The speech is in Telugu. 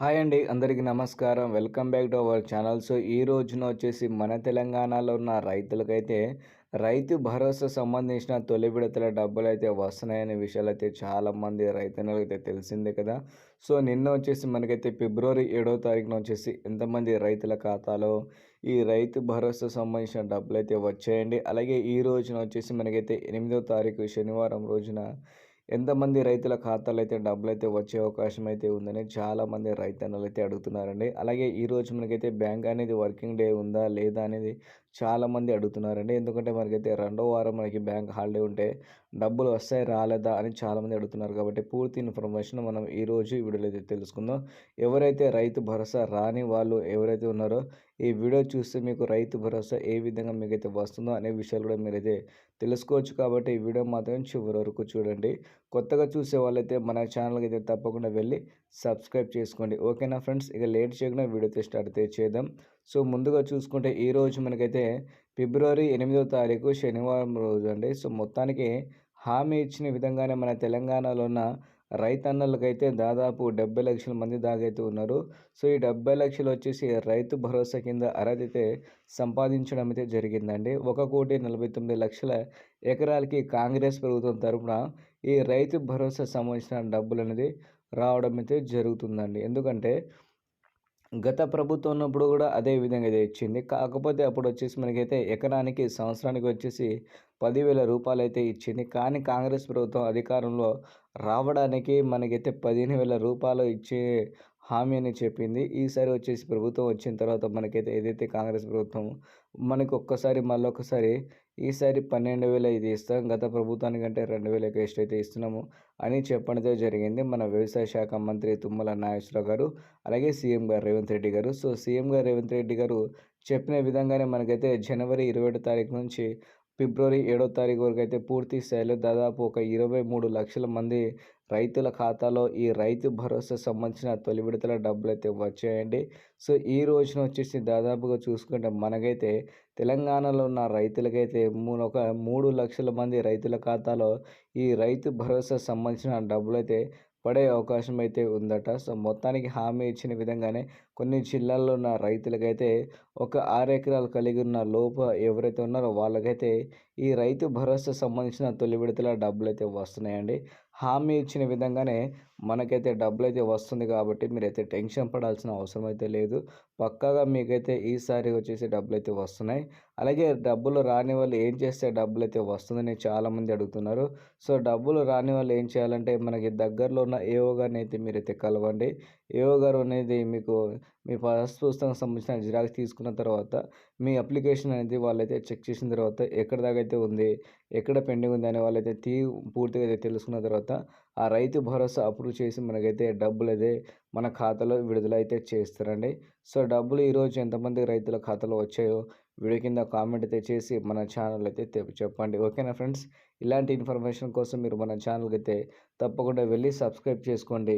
హాయ్ అండి అందరికీ నమస్కారం. Welcome back to our channel. So ఈ రోజున వచ్చేసి మన తెలంగాణలో ఉన్న రైతులకైతే రైతు భరోసా సంబంధించిన తొలి విడతల డబ్బులు అయితే వస్తున్నాయనే విషయాలు అయితే చాలామంది రైతన్నలకు అయితే తెలిసిందే కదా. సో నిన్న వచ్చేసి మనకైతే ఫిబ్రవరి ఏడో తారీఖున వచ్చేసి ఎంతమంది రైతుల ఖాతాలో ఈ రైతు భరోసా సంబంధించిన డబ్బులు అయితే వచ్చాయండి. అలాగే ఈ రోజున వచ్చేసి మనకైతే ఎనిమిదో తారీఖు శనివారం రోజున ఎంతమంది రైతుల ఖాతాలు అయితే డబ్బులు అయితే వచ్చే అవకాశం అయితే ఉందని చాలామంది రైతన్నలు అయితే అడుగుతున్నారండి. అలాగే ఈరోజు మనకైతే బ్యాంక్ అనేది వర్కింగ్ డే ఉందా లేదా అనేది చాలామంది అడుగుతున్నారండి. ఎందుకంటే మనకైతే రెండో వారం మనకి బ్యాంక్ హాలిడే ఉంటే డబ్బులు వస్తాయి రాలేదా అని చాలామంది అడుగుతున్నారు. కాబట్టి పూర్తి ఇన్ఫర్మేషన్ మనం ఈరోజు ఈ వీడియోలో అయితే తెలుసుకుందాం. ఎవరైతే రైతు భరోసా రాని వాళ్ళు ఎవరైతే ఉన్నారో ఈ వీడియో చూస్తే మీకు రైతు భరోసా ఏ విధంగా మీకైతే వస్తుందో అనే విషయాలు కూడా మీరైతే తెలుసుకోవచ్చు. కాబట్టి ఈ వీడియో మాత్రం చివరి వరకు చూడండి. కొత్తగా చూసే వాళ్ళైతే మన ఛానల్కి అయితే తప్పకుండా వెళ్ళి సబ్స్క్రైబ్ చేసుకోండి. ఓకేనా ఫ్రెండ్స్? ఇక లేట్ చేయకుండా వీడియో అయితే స్టార్ట్ అయితే చేద్దాం. సో ముందుగా చూసుకుంటే ఈరోజు మనకైతే ఫిబ్రవరి ఎనిమిదో తారీఖు శనివారం రోజు అండి. సో మొత్తానికి హామీ ఇచ్చిన విధంగానే మన తెలంగాణలో ఉన్న రైతన్నలకైతే దాదాపు డెబ్బై లక్షల మంది దాగైతే ఉన్నారు. సో ఈ డెబ్బై లక్షలు వచ్చేసి రైతు భరోసా కింద అర్హత సంపాదించడం అయితే జరిగిందండి. ఒక కోటి నలభై తొమ్మిది లక్షల ఎకరాలకి కాంగ్రెస్ ప్రభుత్వం తరఫున ఈ రైతు భరోసా సంబంధించిన డబ్బులు అనేది రావడం అయితే జరుగుతుందండి. ఎందుకంటే గత ప్రభుత్వం ఉన్నప్పుడు కూడా అదే విధంగా అయితే ఇచ్చింది. కాకపోతే అప్పుడు వచ్చేసి మనకైతే ఎకరానికి సంవత్సరానికి వచ్చేసి పదివేల రూపాయలు అయితే ఇచ్చింది. కానీ కాంగ్రెస్ ప్రభుత్వం అధికారంలో రావడానికి మనకైతే పదిహేను వేల రూపాయలు ఇచ్చే హామీ అని చెప్పింది. ఈసారి వచ్చేసి ప్రభుత్వం వచ్చిన తర్వాత మనకైతే ఏదైతే కాంగ్రెస్ ప్రభుత్వం మనకి ఒక్కసారి మళ్ళొకసారి ఈసారి పన్నెండు వేల ఇది ఇస్తాం. గత ప్రభుత్వానికంటే రెండు వేల ఎక్స్ట్రా అయితే ఇస్తున్నాము అని చెప్పడంతో జరిగింది. మన వ్యవసాయ శాఖ మంత్రి తుమ్మల నాగేశ్వరరావు గారు అలాగే సీఎం గారు రేవంత్ రెడ్డి గారు. సో సీఎం గారు రేవంత్ రెడ్డి గారు చెప్పిన విధంగానే మనకైతే జనవరి ఇరవై తారీఖు నుంచి ఫిబ్రవరి ఏడో తారీఖు వరకు అయితే పూర్తి స్థాయిలో దాదాపు ఒక ఇరవై మూడు లక్షల మంది రైతుల ఖాతాలో ఈ రైతు భరోసా సంబంధించిన తొలి విడతల డబ్బులు అయితే వచ్చాయండి. సో ఈ రోజున వచ్చేసి దాదాపుగా చూసుకుంటే మనకైతే తెలంగాణలో ఉన్న రైతులకైతే ఒక మూడు లక్షల మంది రైతుల ఖాతాలో ఈ రైతు భరోసా సంబంధించిన డబ్బులు అయితే పడే అవకాశం అయితే ఉందట. సో మొత్తానికి హామీ ఇచ్చిన విధంగానే కొన్ని జిల్లాల్లో ఉన్న రైతులకైతే ఒక ఆరు ఎకరాలు కలిగి ఉన్న లోప ఎవరైతే ఉన్నారో వాళ్ళకైతే ఈ రైతు భరోసా సంబంధించిన తొలి విడతల డబ్బులు అయితే వస్తున్నాయండి. హామీ ఇచ్చిన విధంగానే మనకైతే డబ్బులు అయితే వస్తుంది కాబట్టి మీరైతే టెన్షన్ పడాల్సిన అవసరం అయితే లేదు. పక్కాగా మీకైతే ఈసారి వచ్చేసి డబ్బులు అయితే వస్తున్నాయి. అలాగే డబ్బులు రాని వాళ్ళు ఏం చేస్తే డబ్బులు అయితే వస్తుందని చాలామంది అడుగుతున్నారు. సో డబ్బులు రాని వాళ్ళు ఏం చేయాలంటే మనకి దగ్గరలో ఉన్న ఏవో గారిని అయితే మీరైతే కలవండి. ఏఓ గారు అనేది మీకు మీ పాస్ పుస్తకం సంబంధించిన జిరాక్స్ తీసుకున్న తర్వాత మీ అప్లికేషన్ అనేది వాళ్ళైతే చెక్ చేసిన తర్వాత ఎక్కడ దాకా అయితే ఉంది ఎక్కడ పెండింగ్ ఉంది అనే వాళ్ళైతే తీ పూర్తిగా అయితే తెలుసుకున్న తర్వాత ఆ రైతు భరోసా అప్రూవ్ చేసి మనకైతే డబ్బులు అయితే మన ఖాతాలో విడుదల అయితే చేస్తారండి. సో డబ్బులు ఈరోజు ఎంతమంది రైతుల ఖాతాలో వచ్చాయో వీడియో కింద కామెంట్ అయితే చేసి మన ఛానల్ అయితే చెప్పండి. ఓకేనా ఫ్రెండ్స్? ఇలాంటి ఇన్ఫర్మేషన్ కోసం మీరు మన ఛానల్కి అయితే తప్పకుండా వెళ్ళి సబ్స్క్రైబ్ చేసుకోండి.